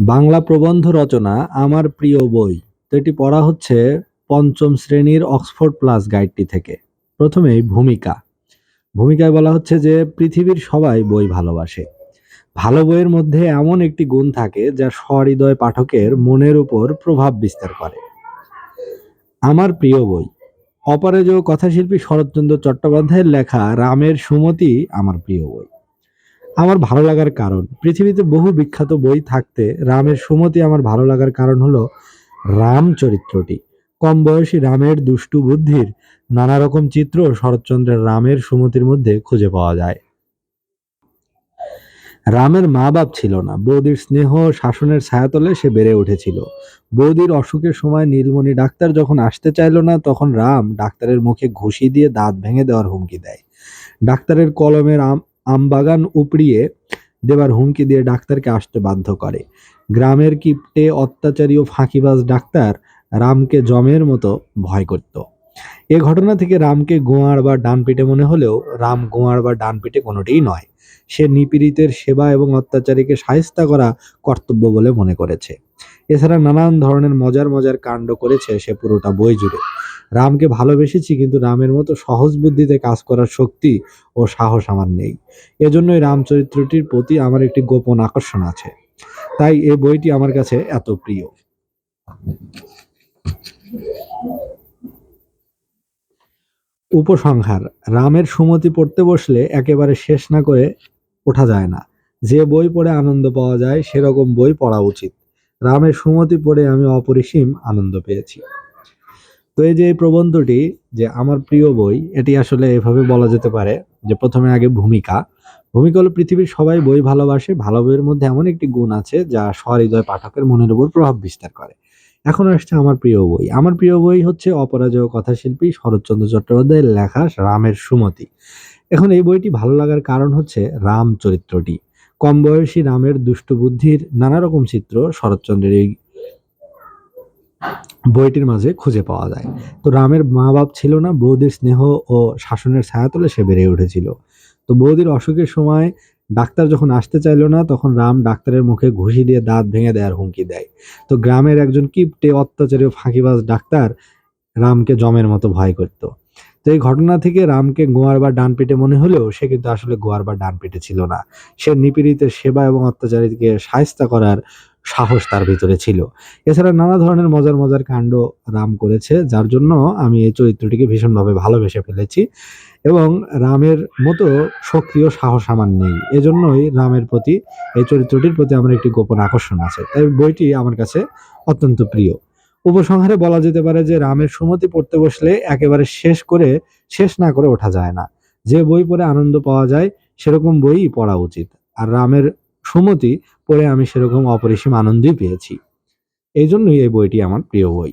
বাংলা প্রবন্ধ রচনা আমার প্রিয় বই। তো এটি পড়া হচ্ছে পঞ্চম শ্রেণির অক্সফোর্ড প্লাস গাইডটি থেকে। প্রথমেই ভূমিকা। ভূমিকায় বলা হচ্ছে যে, পৃথিবীর সবাই বই ভালোবাসে। ভালো বইয়ের মধ্যে এমন একটি গুণ থাকে যা সহৃদয় পাঠকের মনের উপর প্রভাব বিস্তার করে। আমার প্রিয় বই। অপরাজয় কথাশিল্পী শরৎচন্দ্র চট্টোপাধ্যায়ের লেখা রামের সুমতি আমার প্রিয় বই। আমার ভালো লাগার কারণ। পৃথিবীতে বহু বিখ্যাত বই থাকতে রামের সুমতি আমার ভালো লাগার কারণ হলো রাম চরিত্রটি। কম বয়সী রামের দুষ্টু বুদ্ধির নানা রকম চিত্র শরৎচন্দ্রের রামের সুমতির মধ্যে খুঁজে পাওয়া যায়। রামের মা বাপ ছিল না। বৌদির স্নেহ শাসনের ছায়াতলে সে বেড়ে উঠেছিল। বৌদির অসুখের সময় নীলমণি ডাক্তার যখন আসতে চাইল না, তখন রাম ডাক্তারের মুখে ঘুষি দিয়ে দাঁত ভেঙে দেওয়ার হুমকি দেয়। ডাক্তারের কলমের আমবাগান উপড়িয়ে দেবার হুমকি দিয়ে ডাক্তারকে আসতে বাধ্য করে। গ্রামের কিপটে অত্যাচারী ও ফাঁকিবাজ ডাক্তার রামকে জমের মতো ভয় করত। এ ঘটনা থেকে রামকে গোয়ার বা ডানপিটে মনে হলেও রাম গোয়ার বা ডানপিটে কোনোটিই নয়। সে নিপীড়িতের সেবা এবং অত্যাচারীকে সাহিস্তা করা কর্তব্য বলে মনে করেছে। এছাড়া নানান ধরনের মজার মজার কাণ্ড করেছে সে পুরোটা বই জুড়ে। রামকে ভালোবেসেছি, কিন্তু রামের মতো সহজ বুদ্ধিতে কাজ করার শক্তি ও সাহস আমার নেই। এজন্যই রাম চরিত্রটির প্রতি আমার একটি গোপন আকর্ষণ আছে। তাই এই বইটি আমার কাছে এত প্রিয়। উপসংহার, রামের সুমতি পড়তে বসলে একেবারে শেষ না করে ওঠা যায় না। যে বই পড়ে আনন্দ পাওয়া যায়, সেরকম বই পড়া উচিত। রামের সুমতি পড়ে আমি অপরিসীম আনন্দ পেয়েছি। তো এই যে এই প্রবন্ধটি যে আমার প্রিয় বই, এটি আসলে এভাবে বলা যেতে পারে যে প্রথমে আগে ভূমিকা। ভূমিকা হলো পৃথিবীর সবাই বই ভালোবাসে, ভালো বইয়ের মধ্যে এমন একটি গুণ আছে যা সহৃদয় পাঠকের মনের উপর প্রভাব বিস্তার করে। এখন আসছে আমার প্রিয় বই। আমার প্রিয় বই হচ্ছে অপরাজয় কথাশিল্পী শরৎচন্দ্র চট্টোপাধ্যায়ের লেখা রামের সুমতি। এখন এই বইটি ভালো লাগার কারণ হচ্ছে রাম চরিত্রটি কম বয়সী রামের দুষ্ট বুদ্ধির নানা রকম চিত্র শরৎচন্দ্রের এই বইটির মাঝে খুঁজে পাওয়া যায়। তো রামের মা বাপ ছিল না, বৌদির স্নেহ ও শাসনের ছায়াতলে সে বেড়ে উঠেছিল। তো বৌদির অসুখের সময় ডাক্তার যখন আসতে চাইলো না, তখন রাম ডাক্তারের মুখে ঘুষি দিয়ে দাঁত ভেঙে দেওয়ার হুমকি দেয়। তো গ্রামের একজন কিপটে, অত্যাচারী ফাঁকিবাজ ডাক্তার রামকে জমের মতো ভয় করত। তো এই ঘটনা থেকে রামকে গোয়ার বা ডান পিটে মনে হলেও সে কিন্তু আসলে গোয়ার বা ডান পিটে ছিল না। সে নিপীড়িতের সেবা এবং অত্যাচারীকে সাহিস্তা করার সাহস তার ভিতরে ছিল। এছাড়া নানা ধরনের মজার মজার কাণ্ড রাম করেছে, যার জন্য আমি এই চরিত্রটিকে ভীষণভাবে ভালোবেসে ফেলেছি এবং রামের মতো সক্রিয় সাহস আমার নেই। এজন্যই রামের প্রতি, এই চরিত্রটির প্রতি আমার একটি গোপন আকর্ষণ আছে। তাই বইটি আমার কাছে অত্যন্ত প্রিয়। উপসংহারে বলা যেতে পারে যে রামের সুমতি পড়তে বসলে একেবারে শেষ করে, শেষ না করে ওঠা যায় না। যে বই পড়ে আনন্দ পাওয়া যায়, সেরকম বইই পড়া উচিত। আর রামের সুমতি পড়ে আমি সেরকম অপরিসীম আনন্দই পেয়েছি। এই জন্যই এই বইটি আমার প্রিয় বই।